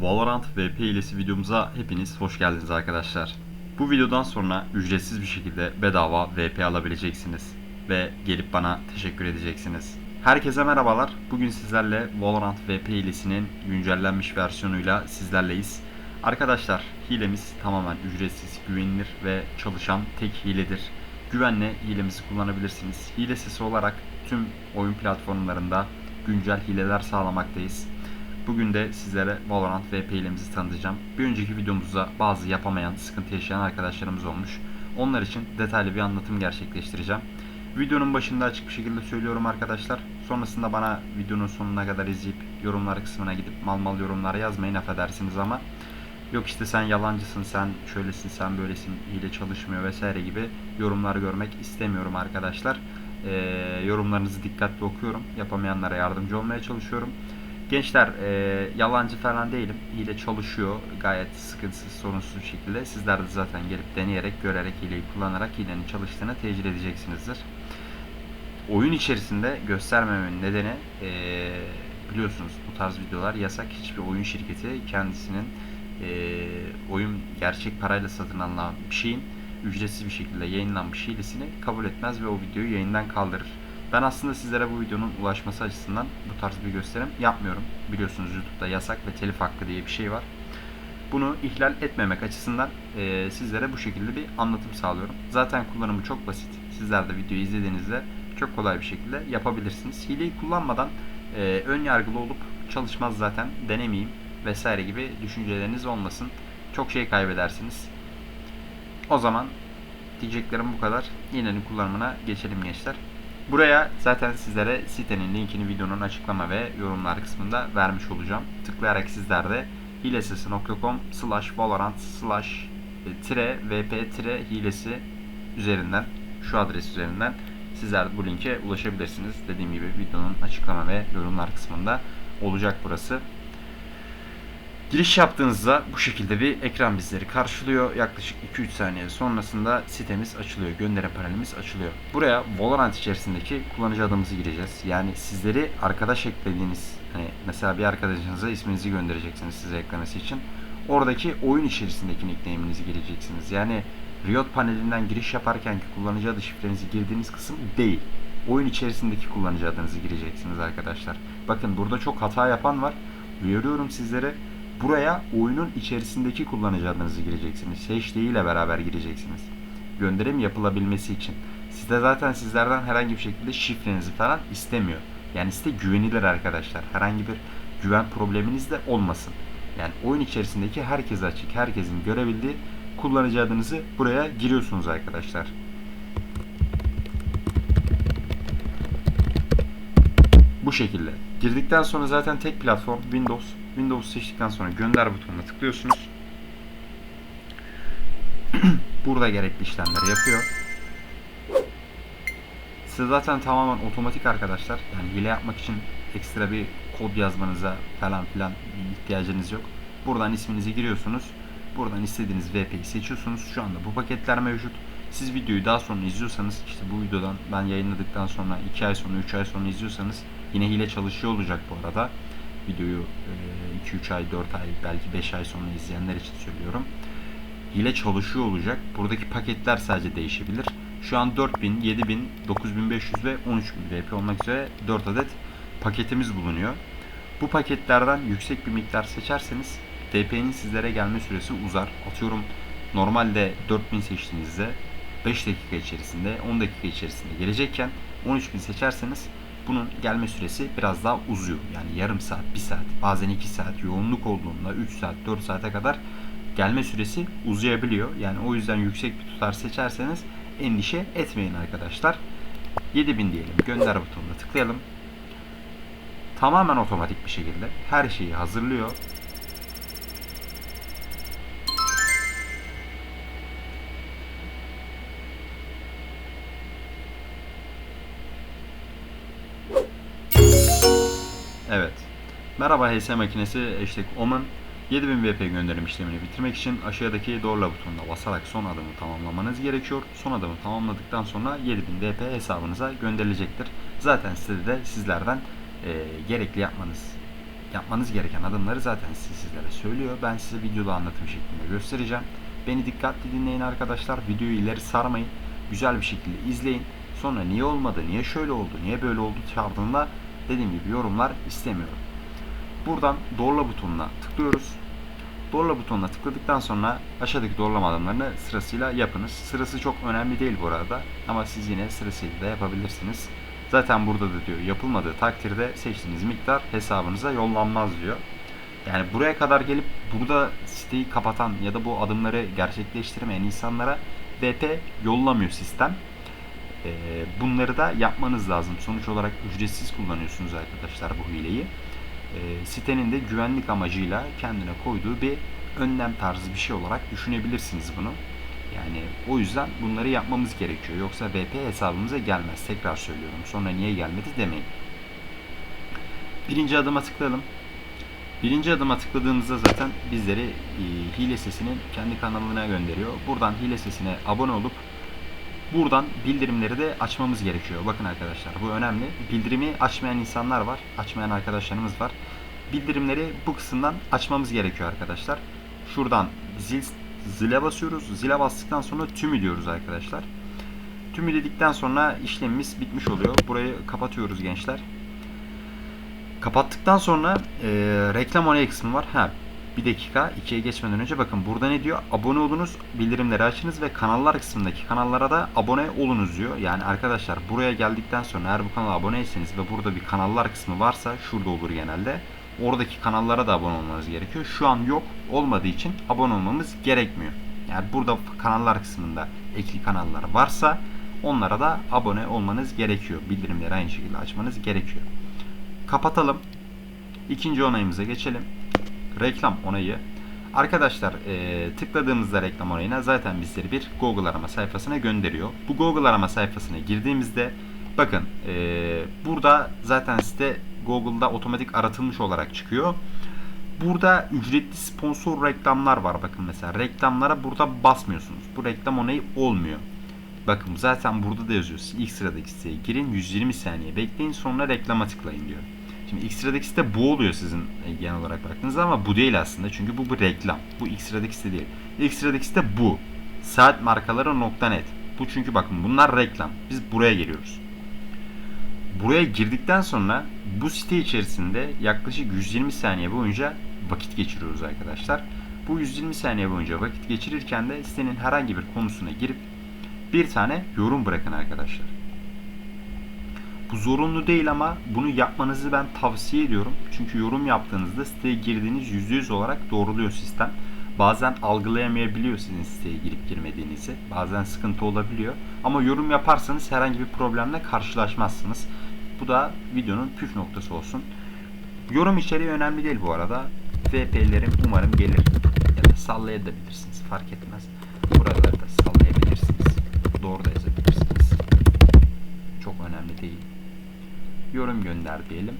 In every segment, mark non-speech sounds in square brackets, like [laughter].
Valorant VP hilesi videomuza hepiniz hoş geldiniz arkadaşlar. Bu videodan sonra ücretsiz bir şekilde bedava VP alabileceksiniz ve gelip bana teşekkür edeceksiniz. Herkese merhabalar. Bugün sizlerle Valorant VP hilesinin güncellenmiş versiyonuyla sizlerleyiz. Arkadaşlar hilemiz tamamen ücretsiz, güvenilir ve çalışan tek hiledir. Güvenle hilemizi kullanabilirsiniz. Hile sesi olarak tüm oyun platformlarında güncel hileler sağlamaktayız. Bugün de sizlere Valorant VP hilemizi tanıtacağım. Bir önceki videomuzda bazı yapamayan, sıkıntı yaşayan arkadaşlarımız olmuş. Onlar için detaylı bir anlatım gerçekleştireceğim. Videonun başında açık bir şekilde söylüyorum arkadaşlar. Sonrasında bana videonun sonuna kadar izleyip yorumlar kısmına gidip mal mal yorumlar yazmayın affedersiniz ama yok işte sen yalancısın, sen şöylesin, sen böylesin, hile çalışmıyor vesaire gibi yorumlar görmek istemiyorum arkadaşlar. Ee, yorumlarınızı dikkatli okuyorum. Yapamayanlara yardımcı olmaya çalışıyorum. Gençler e, yalancı falan değilim. Hile çalışıyor gayet sıkıntısız sorunsuz şekilde. Sizler de zaten gelip deneyerek, görerek, hileyi kullanarak hilenin çalıştığını tecrübe edeceksinizdir. Oyun içerisinde göstermemenin nedeni e, biliyorsunuz bu tarz videolar yasak. Hiçbir oyun şirketi kendisinin e, oyun gerçek parayla satın alınan bir şeyin ücretsiz bir şekilde yayınlanmış hilesini kabul etmez ve o videoyu yayından kaldırır. Ben aslında sizlere bu videonun ulaşması açısından bu tarz bir gösterim yapmıyorum. Biliyorsunuz YouTube'da yasak ve telif hakkı diye bir şey var. Bunu ihlal etmemek açısından e, sizlere bu şekilde bir anlatım sağlıyorum. Zaten kullanımı çok basit. Sizler de videoyu izlediğinizde çok kolay bir şekilde yapabilirsiniz. Hileyi kullanmadan e, ön yargılı olup çalışmaz zaten denemeyeyim vesaire gibi düşünceleriniz olmasın. Çok şey kaybedersiniz. O zaman diyeceklerim bu kadar. Hilenin kullanımına geçelim gençler. Buraya zaten sizlere sitenin linkini videonun açıklama ve yorumlar kısmında vermiş olacağım. Tıklayarak sizler de hilesesi.com slash valorant slash tire vp tire hilesi üzerinden şu adres üzerinden sizler bu linke ulaşabilirsiniz. Dediğim gibi videonun açıklama ve yorumlar kısmında olacak burası. Giriş yaptığınızda bu şekilde bir ekran bizleri karşılıyor. Yaklaşık 2-3 saniye sonrasında sitemiz açılıyor. Gönderim panelimiz açılıyor. Buraya Valorant içerisindeki kullanıcı adımızı gireceğiz. Yani sizleri arkadaş eklediğiniz hani mesela bir arkadaşınıza isminizi göndereceksiniz size eklemesi için. Oradaki oyun içerisindeki nickname'inizi gireceksiniz. Yani Riot panelinden giriş yaparken ki kullanıcı adı şifrenizi girdiğiniz kısım değil. Oyun içerisindeki kullanıcı adınızı gireceksiniz arkadaşlar. Bakın burada çok hata yapan var. Uyarıyorum sizlere buraya oyunun içerisindeki kullanıcı adınızı gireceksiniz. HD ile beraber gireceksiniz. Gönderim yapılabilmesi için. Site zaten sizlerden herhangi bir şekilde şifrenizi falan istemiyor. Yani site güvenilir arkadaşlar. Herhangi bir güven probleminiz de olmasın. Yani oyun içerisindeki herkese açık, herkesin görebildiği kullanıcı adınızı buraya giriyorsunuz arkadaşlar. Bu şekilde. Girdikten sonra zaten tek platform Windows. Windows seçtikten sonra gönder butonuna tıklıyorsunuz. [clears throat] Burada gerekli işlemleri yapıyor. Size zaten tamamen otomatik arkadaşlar. Yani hile yapmak için ekstra bir kod yazmanıza falan filan ihtiyacınız yok. Buradan isminizi giriyorsunuz. Buradan istediğiniz VP'yi seçiyorsunuz. Şu anda bu paketler mevcut. Siz videoyu daha sonra izliyorsanız işte bu videodan ben yayınladıktan sonra 2 ay sonra 3 ay sonra izliyorsanız yine hile çalışıyor olacak bu arada. Videoyu 2-3 ay 4 ay belki 5 ay sonra izleyenler için söylüyorum. Hile çalışıyor olacak. Buradaki paketler sadece değişebilir. Şu an 4000, 7000, 9500 ve 13000 VP olmak üzere 4 adet paketimiz bulunuyor. Bu paketlerden yüksek bir miktar seçerseniz DP'nin sizlere gelme süresi uzar. Atıyorum normalde 4000 seçtiğinizde 5 dakika içerisinde 10 dakika içerisinde gelecekken 13000 seçerseniz bunun gelme süresi biraz daha uzuyor. Yani yarım saat, 1 saat, bazen 2 saat yoğunluk olduğunda 3 saat, 4 saate kadar gelme süresi uzayabiliyor. Yani o yüzden yüksek bir tutar seçerseniz endişe etmeyin arkadaşlar. 7000 diyelim. Gönder butonuna tıklayalım. Tamamen otomatik bir şekilde her şeyi hazırlıyor. Merhaba HS makinesi hashtag Omen 7000 VP gönderim işlemini bitirmek için aşağıdaki doğrula butonuna basarak son adımı tamamlamanız gerekiyor. Son adımı tamamladıktan sonra 7000 VP hesabınıza gönderilecektir. Zaten sitede de sizlerden e, gerekli yapmanız yapmanız gereken adımları zaten size sizlere söylüyor. Ben size videoda anlatım şeklinde göstereceğim. Beni dikkatli dinleyin arkadaşlar. Videoyu ileri sarmayın. Güzel bir şekilde izleyin. Sonra niye olmadı, niye şöyle oldu, niye böyle oldu çağırdığında dediğim gibi yorumlar istemiyorum. Buradan doğrula butonuna tıklıyoruz. Doğrula butonuna tıkladıktan sonra aşağıdaki doğrulama adımlarını sırasıyla yapınız. Sırası çok önemli değil bu arada ama siz yine sırasıyla da yapabilirsiniz. Zaten burada da diyor yapılmadığı takdirde seçtiğiniz miktar hesabınıza yollanmaz diyor. Yani buraya kadar gelip burada siteyi kapatan ya da bu adımları gerçekleştirmeyen insanlara VP yollamıyor sistem. Ee, bunları da yapmanız lazım. Sonuç olarak ücretsiz kullanıyorsunuz arkadaşlar bu hileyi. Ee, sitenin de güvenlik amacıyla kendine koyduğu bir önlem tarzı bir şey olarak düşünebilirsiniz bunu. Yani o yüzden bunları yapmamız gerekiyor. Yoksa VP hesabımıza gelmez. Tekrar söylüyorum. Sonra niye gelmedi demeyin. Birinci adıma tıklayalım. Birinci adıma tıkladığımızda zaten bizleri e, hile sesinin kendi kanalına gönderiyor. Buradan hile sesine abone olup buradan bildirimleri de açmamız gerekiyor. Bakın arkadaşlar bu önemli. Bildirimi açmayan insanlar var. Açmayan arkadaşlarımız var. Bildirimleri bu kısımdan açmamız gerekiyor arkadaşlar. Şuradan zil zile basıyoruz. Zile bastıktan sonra tümü diyoruz arkadaşlar. Tümü dedikten sonra işlemimiz bitmiş oluyor. Burayı kapatıyoruz gençler. Kapattıktan sonra e, reklam onay kısmı var. Ha bir dakika ikiye geçmeden önce bakın burada ne diyor? Abone olunuz, bildirimleri açınız ve kanallar kısmındaki kanallara da abone olunuz diyor. Yani arkadaşlar buraya geldikten sonra eğer bu kanala aboneyseniz ve burada bir kanallar kısmı varsa şurada olur genelde. Oradaki kanallara da abone olmanız gerekiyor. Şu an yok olmadığı için abone olmamız gerekmiyor. Yani burada kanallar kısmında ekli kanallar varsa onlara da abone olmanız gerekiyor. Bildirimleri aynı şekilde açmanız gerekiyor. Kapatalım. İkinci onayımıza geçelim. Reklam onayı. Arkadaşlar e, tıkladığımızda reklam onayına zaten bizleri bir Google arama sayfasına gönderiyor. Bu Google arama sayfasına girdiğimizde bakın e, burada zaten site Google'da otomatik aratılmış olarak çıkıyor. Burada ücretli sponsor reklamlar var. Bakın mesela reklamlara burada basmıyorsunuz. Bu reklam onayı olmuyor. Bakın zaten burada da yazıyor. İlk sıradaki siteye girin 120 saniye bekleyin sonra reklama tıklayın diyor. Şimdi sıradaki site bu oluyor sizin genel olarak baktığınızda ama bu değil aslında. Çünkü bu bir reklam. Bu sıradaki site değil. Sıradaki site bu. Saat markaları .net. Bu çünkü bakın bunlar reklam. Biz buraya geliyoruz. Buraya girdikten sonra bu site içerisinde yaklaşık 120 saniye boyunca vakit geçiriyoruz arkadaşlar. Bu 120 saniye boyunca vakit geçirirken de sitenin herhangi bir konusuna girip bir tane yorum bırakın arkadaşlar. Bu zorunlu değil ama bunu yapmanızı ben tavsiye ediyorum. Çünkü yorum yaptığınızda siteye girdiğiniz %100 olarak doğruluyor sistem. Bazen algılayamayabiliyor sizin siteye girip girmediğinizi. Bazen sıkıntı olabiliyor. Ama yorum yaparsanız herhangi bir problemle karşılaşmazsınız. Bu da videonun püf noktası olsun. Yorum içeriği önemli değil bu arada. VP'lerim umarım gelir. Ya da sallayabilirsiniz. Fark etmez. Buraları da sallayabilirsiniz. Doğru da yazabilirsiniz. Çok önemli değil. Yorum gönder diyelim.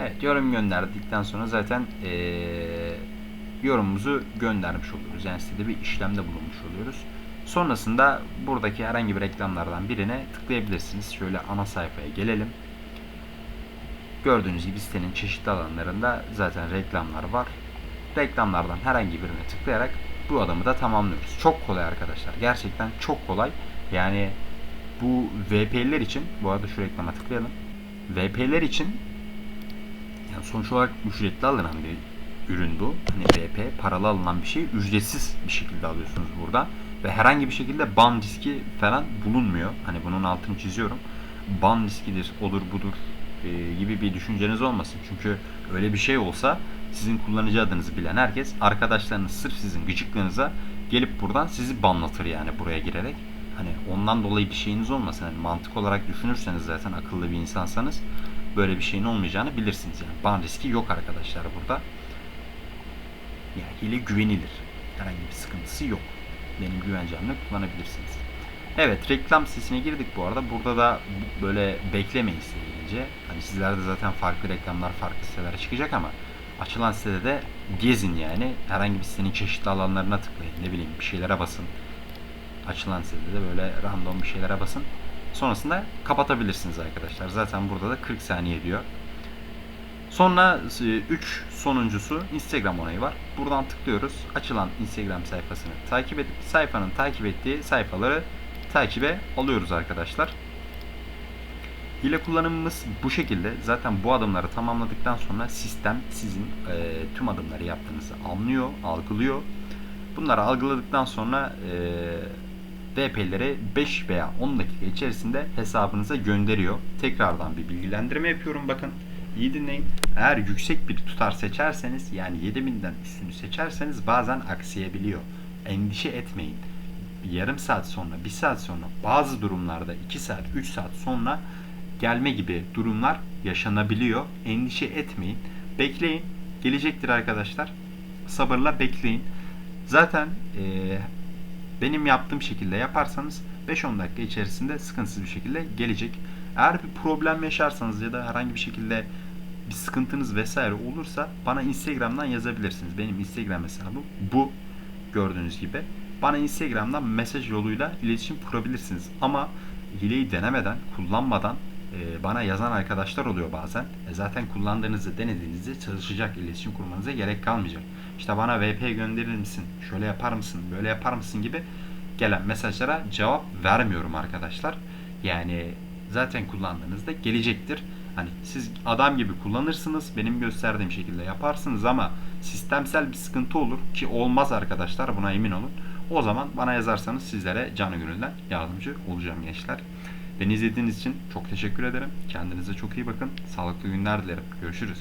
Evet yorum gönderdikten sonra zaten ee, yorumumuzu göndermiş oluyoruz. Yani sitede bir işlemde bulunmuş oluyoruz. Sonrasında buradaki herhangi bir reklamlardan birine tıklayabilirsiniz. Şöyle ana sayfaya gelelim. Gördüğünüz gibi sitenin çeşitli alanlarında zaten reklamlar var. Reklamlardan herhangi birine tıklayarak bu adımı da tamamlıyoruz. Çok kolay arkadaşlar. Gerçekten çok kolay. Yani bu VP'ler için bu arada şu reklama tıklayalım. VP'ler için yani sonuç olarak ücretli alınan bir ürün bu. Hani VP paralı alınan bir şey ücretsiz bir şekilde alıyorsunuz burada ve herhangi bir şekilde ban riski falan bulunmuyor. Hani bunun altını çiziyorum. Ban riskidir, olur budur e, gibi bir düşünceniz olmasın. Çünkü öyle bir şey olsa sizin kullanıcı adınızı bilen herkes arkadaşlarınız sırf sizin gıcıklığınıza gelip buradan sizi banlatır yani buraya girerek. Hani ondan dolayı bir şeyiniz olmasın. Hani mantık olarak düşünürseniz zaten akıllı bir insansanız böyle bir şeyin olmayacağını bilirsiniz yani. Ban riski yok arkadaşlar burada. Yani hile güvenilir. Herhangi bir sıkıntısı yok. Benim güvencemle kullanabilirsiniz. Evet reklam sitesine girdik bu arada. Burada da böyle beklemeyin siteye Hani sizlerde zaten farklı reklamlar, farklı siteler çıkacak ama açılan sitede de gezin yani. Herhangi bir sitenin çeşitli alanlarına tıklayın. Ne bileyim bir şeylere basın. Açılan sitede de böyle random bir şeylere basın. Sonrasında kapatabilirsiniz arkadaşlar. Zaten burada da 40 saniye diyor. Sonra 3 sonuncusu Instagram onayı var. Buradan tıklıyoruz. Açılan Instagram sayfasını takip edip sayfanın takip ettiği sayfaları takibe alıyoruz arkadaşlar. Hile kullanımımız bu şekilde. Zaten bu adımları tamamladıktan sonra sistem sizin e, tüm adımları yaptığınızı anlıyor, algılıyor. Bunları algıladıktan sonra e, VP'leri 5 veya 10 dakika içerisinde hesabınıza gönderiyor. Tekrardan bir bilgilendirme yapıyorum bakın. İyi dinleyin. Eğer yüksek bir tutar seçerseniz yani 7000'den üstünü seçerseniz bazen aksayabiliyor. Endişe etmeyin. Yarım saat sonra, bir saat sonra bazı durumlarda 2 saat, 3 saat sonra gelme gibi durumlar yaşanabiliyor. Endişe etmeyin. Bekleyin. Gelecektir arkadaşlar. Sabırla bekleyin. Zaten eee, benim yaptığım şekilde yaparsanız 5-10 dakika içerisinde sıkıntısız bir şekilde gelecek. Eğer bir problem yaşarsanız ya da herhangi bir şekilde bir sıkıntınız vesaire olursa bana Instagram'dan yazabilirsiniz. Benim Instagram hesabım bu gördüğünüz gibi. Bana Instagram'dan mesaj yoluyla iletişim kurabilirsiniz. Ama hileyi denemeden, kullanmadan bana yazan arkadaşlar oluyor bazen. E, zaten kullandığınızda, denediğinizde çalışacak, iletişim kurmanıza gerek kalmayacak. İşte bana VP gönderir misin, şöyle yapar mısın, böyle yapar mısın gibi gelen mesajlara cevap vermiyorum arkadaşlar. Yani zaten kullandığınızda gelecektir. Hani siz adam gibi kullanırsınız, benim gösterdiğim şekilde yaparsınız ama sistemsel bir sıkıntı olur ki olmaz arkadaşlar buna emin olun. O zaman bana yazarsanız sizlere canı gönülden yardımcı olacağım gençler. Beni izlediğiniz için çok teşekkür ederim. Kendinize çok iyi bakın. Sağlıklı günler dilerim. Görüşürüz.